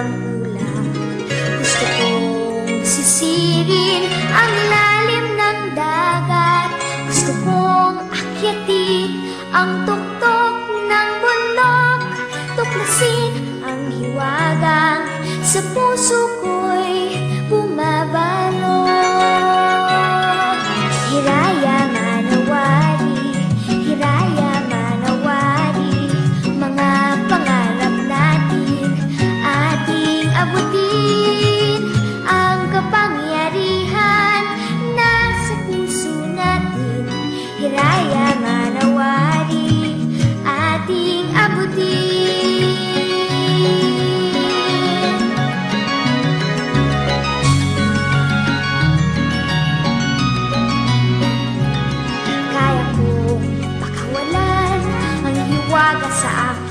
ng ulap Gusto kong sisirin ang lalim ng dagat. Gusto kong akyatin ang tuktok ng bundok Tuklasin ang hiwagang sa puso ko umaga sa akin.